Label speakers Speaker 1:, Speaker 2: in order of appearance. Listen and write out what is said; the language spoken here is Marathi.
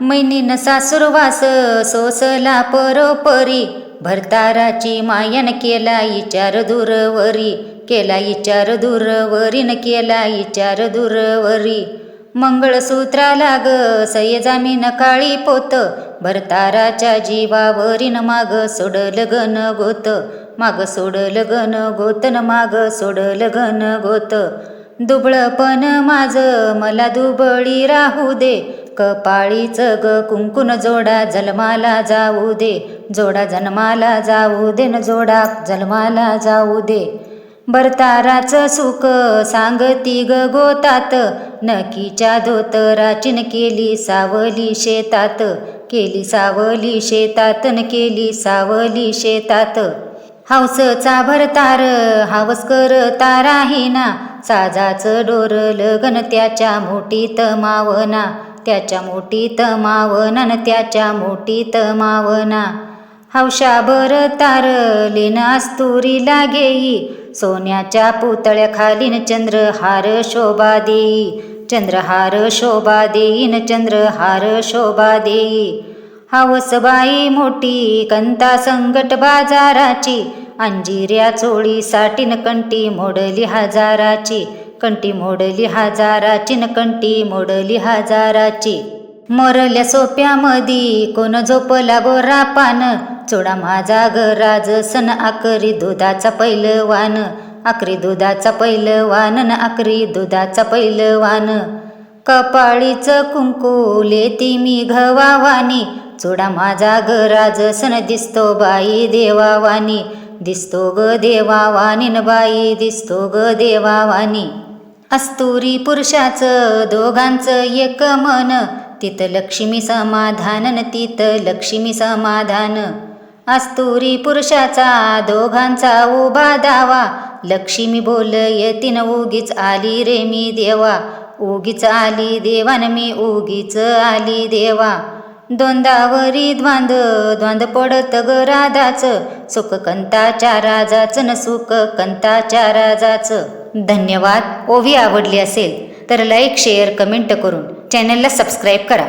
Speaker 1: मैनीन सासुरवास सोसला परोपरी. भरताराची मायन केला इचार दूरवरी. केला इचार दूरवरीन केला इचार दूरवरी. मंगळसूत्रा ग सयजामीन काळी पोत. भरताराच्या जीवावरीन माग सोडल गन गोत. माग सोडल गन गोतन माग सोडल गन गोत. दुबळपण माझ मला दुबळी राहू दे. कपाळीच ग कुंकुन जोडा जन्माला जाऊ दे. जोडा जन्माला जाऊ दे न जोडा जन्माला जाऊ दे. भरताराचं सुख सांगती ग गोतात. नकीच्या धोतराचीन केली सावली शेतात. केली सावली शेतात न केली सावली शेतात. हौसचा भरतार हावस कर ताराहीना साजाचं डोर लगन त्याच्या मोठीत मावना. त्याच्या मोठीत मावनन त्याच्या मोठीत मावना. हौशा बर तार लागेई. सोन्याच्या पुतळ्या खालीन चंद्रहार शोभा देई. चंद्रहार शोभा देईन चंद्रहार शोभा देई. हवसबाई मोठी कंता संकट बाजाराची. अंजिऱ्या चोळी साठीन कंटी मोडली हजाराची. कंटी मोडली हजाराची न कंटी मोडली हजाराची. मोरल्या सोप्यामधी कोण झोपला गोरा पान. चोडा माझा ग सन आकरी दुधाचा पैलवान. आकरी दुधाचा पैलवान न आकरी दुधाचा पैलवान. कपाळीचं कुंकू लेती मी घवावानी. चोडा माझा ग सन दिसतो बाई देवावानी. दिसतो ग देवावानी न बाई दिसतो ग देवावानी. अस्तुरी पुरुषाचं दोघांचं एक मन. तिथं लक्ष्मी समाधान न तिथं लक्ष्मी समाधान. अस्तुरी पुरुषाचा दोघांचा उभा दावा. लक्ष्मी बोल येतीन उगीच आली रे मी देवा. उगीच आली देवान मी उगीच आली देवा. दोंदावरी द्वांद द्वांद पडत ग राधाचं. सुख कंताच्या राजाचं न सुख कंताच्या राजाचं. धन्यवाद. ओवी आवडली असेल तर लाईक शेअर कमेंट करून चॅनलला सबस्क्राईब करा.